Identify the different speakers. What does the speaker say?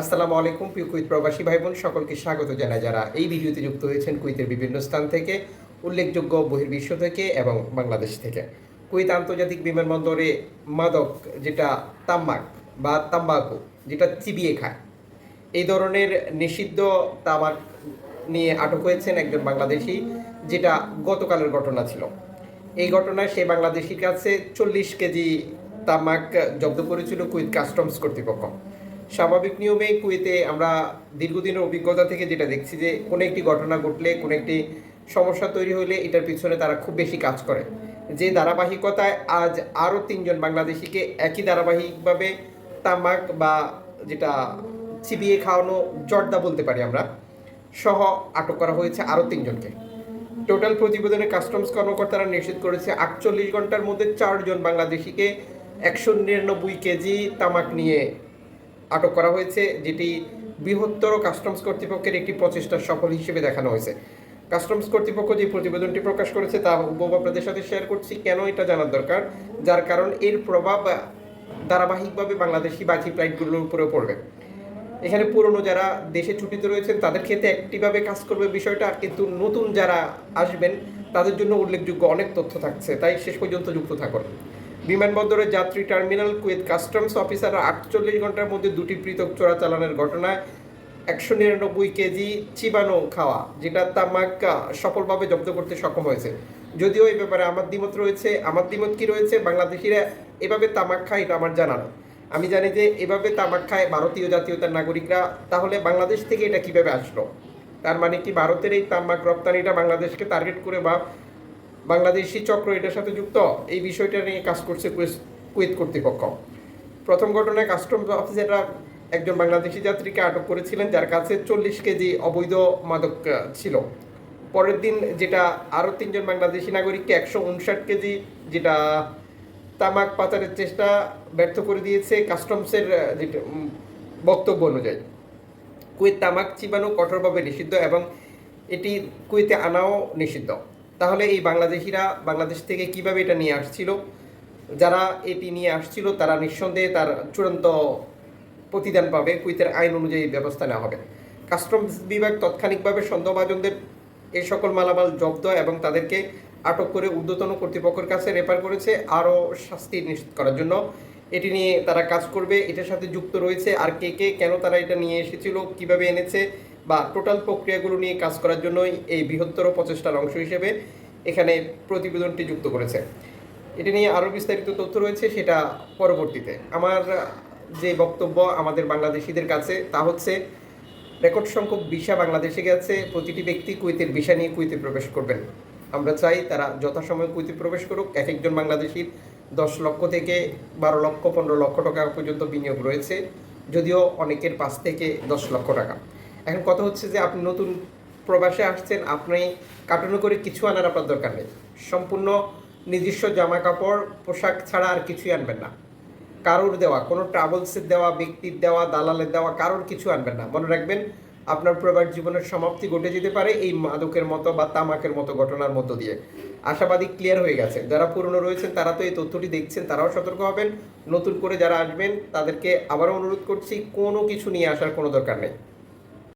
Speaker 1: আসসালামু আলাইকুম, প্রিয় কুইত প্রবাসী ভাই বোন সকলকে স্বাগত জানাই। যারা এই ভিডিওতে যুক্ত হয়েছেন কুইতের বিভিন্ন স্থান থেকে, উল্লেখযোগ্য বহির্বিশ্ব থেকে এবং বাংলাদেশ থেকে। কুইত আন্তর্জাতিক বিমানবন্দরে মাদক যেটা তাম্বাক বা তাম্বাকু যেটা চিবিয়ে খায়, এই ধরনের নিষিদ্ধ তামাক নিয়ে আটক হয়েছেন একজন বাংলাদেশি যেটা গতকালের ঘটনা ছিল। এই ঘটনায় সে বাংলাদেশির কাছে চল্লিশ কেজি তামাক জব্দ করেছিল কুইত কাস্টমস কর্তৃপক্ষ। স্বাভাবিক নিয়মে কুয়েতে আমরা দীর্ঘদিনের অভিজ্ঞতা থেকে যেটা দেখছি যে কোনো একটি ঘটনা ঘটলে, কোনো একটি সমস্যা তৈরি হলে এটার পিছনে তারা খুব বেশি কাজ করে। যে ধারাবাহিকতায় আজ আরও তিনজন বাংলাদেশিকে একই ধারাবাহিকভাবে তামাক বা যেটা চিবিয়ে খাওয়ানো জর্দা বলতে পারি আমরা, সহ আটক করা হয়েছে আরও তিনজনকে। টোটাল প্রতিবেদনে কাস্টমস কর্মকর্তারা নিশ্চিত করেছে আটচল্লিশ ঘণ্টার মধ্যে চারজন বাংলাদেশিকে একশো নিরানব্বই কেজি তামাক নিয়ে আটক করা হয়েছে, যেটি বৃহত্তর কাস্টমস কর্তৃপক্ষের একটি প্রচেষ্টার সফল হিসেবে দেখানো হয়েছে। কাস্টমস কর্তৃপক্ষ যে প্রতিবেদনটি প্রকাশ করেছে, তা হুবহু আপনাদের সাথে শেয়ার করছি। কেন এটা জানার দরকার? যার কারণ এর প্রভাব ধারাবাহিকভাবে বাংলাদেশি বাকি ফ্লাইটগুলোর উপরে পড়বে। এখানে পুরনো যারা দেশে ছুটিতে রয়েছেন, তাদের ক্ষেত্রে একটিভাবে কাজ করবে বিষয়টা, কিন্তু নতুন যারা আসবেন, তাদের জন্য উল্লেখযোগ্য অনেক তথ্য থাকছে। তাই শেষ পর্যন্ত যুক্ত থাকুন। বিমানবন্দরের যাত্রী টার্মিনাল কুয়েত কাস্টমস অফিসাররা আটচল্লিশ ঘণ্টার মধ্যে দুটি পৃথক চোরাচালানের ঘটনায় একশো নিরানব্বই কেজি চিবানো খাওয়া যেটা তামাক আহ, সফলভাবে জব্দ করতে সক্ষম হয়েছে। যদিও এই ব্যাপারে আমার দ্বিমত রয়েছে আমার দ্বিমত কি রয়েছে বাংলাদেশিরা এভাবে তামাক খায় এটা আমার জানা না আমি জানি যে এভাবে তামাক খায় ভারতীয় জাতীয়তার নাগরিকরা তাহলে বাংলাদেশ থেকে এটা কীভাবে আসলো? তার মানে কি ভারতের এই তামাক রপ্তানিটা বাংলাদেশকে টার্গেট করে বা বাংলাদেশি চক্র এটার সাথে যুক্ত। এই বিষয়টা নিয়ে কাজ করছে কুয়েত কর্তৃপক্ষ। প্রথম ঘটনায় কাস্টমস অফিসাররা একজন বাংলাদেশি যাত্রীকে আটক করেছিলেন, যার কাছে চল্লিশ কেজি অবৈধ মাদক ছিল। পরের দিন যেটা আরও তিনজন বাংলাদেশি নাগরিককে একশো উনষাট কেজি যেটা তামাক পাচারের চেষ্টা ব্যর্থ করে দিয়েছে কাস্টমসের যেটা বক্তব্য অনুযায়ী। কুয়েত তামাক চিবানো কঠোরভাবে নিষিদ্ধ এবং এটি কুয়েতে আনাও নিষিদ্ধ। তাহলে এই বাংলাদেশিরা বাংলাদেশ থেকে কীভাবে এটা নিয়ে আসছিল? যারা এটি নিয়ে আসছিল, তারা নিঃসন্দেহে তার চূড়ান্ত প্রতিদান পাবে, কুইতের আইন অনুযায়ী ব্যবস্থা নেওয়া হবে। কাস্টমস বিভাগ তাৎক্ষণিকভাবে সন্দেহভাজনদের এই সকল মালামাল জব্দ এবং তাদেরকে আটক করে ঊর্ধ্বতন কর্তৃপক্ষের কাছে রেফার করেছে আরও শাস্তি নিশ্চিত করার জন্য। এটি নিয়ে তারা কাজ করবে, এটার সাথে যুক্ত রয়েছে আর কে কে, কেন তারা এটা নিয়ে এসেছিল, কীভাবে এনেছে বা টোটাল প্রক্রিয়াগুলো নিয়ে কাজ করার জন্যই এই বৃহত্তর প্রচেষ্টার অংশ হিসেবে এখানে প্রতিবেদনটি যুক্ত করেছে। এটা নিয়ে আরও বিস্তারিত তথ্য রয়েছে সেটা পরবর্তীতে। আমার যে বক্তব্য আমাদের বাংলাদেশিদের কাছে তা হচ্ছে, রেকর্ড সংখ্যক ভিসা বাংলাদেশে গেছে, প্রতিটি ব্যক্তি কুয়েতের ভিসা নিয়ে কুয়েতে প্রবেশ করবেন। আমরা চাই তারা যথাসময়ে কুয়েতে প্রবেশ করুক। এক একজন বাংলাদেশির দশ লক্ষ থেকে বারো লক্ষ, পনেরো লক্ষ টাকা পর্যন্ত বিনিয়োগ রয়েছে, যদিও অনেকের পাঁচ থেকে দশ লক্ষ টাকা। এখন কথা হচ্ছে যে আপনি নতুন প্রবাসে আসছেন, আপনি কাটানো করে কিছু আনার আপনার দরকার নেই। সম্পূর্ণ নিজস্ব জামা কাপড় পোশাক ছাড়া আর কিছুই আনবেন না। কারোর দেওয়া, কোনো ট্রাভেলসের দেওয়া, ব্যক্তির দেওয়া, দালালের দেওয়া, কারোর কিছু আনবেন না। মনে রাখবেন, আপনার প্রবাস জীবনের সমাপ্তি ঘটে যেতে পারে এই মাদকের মতো বা তামাকের মতো ঘটনার মধ্য দিয়ে। আশাবাদী ক্লিয়ার হয়ে গেছে। যারা পুরনো রয়েছেন, তারা তো এই তথ্যটি দেখছেন, তারাও সতর্ক হবেন। নতুন করে যারা আসবেন, তাদেরকে আবারও অনুরোধ করছি, কোনো কিছু নিয়ে আসার কোনো দরকার নেই।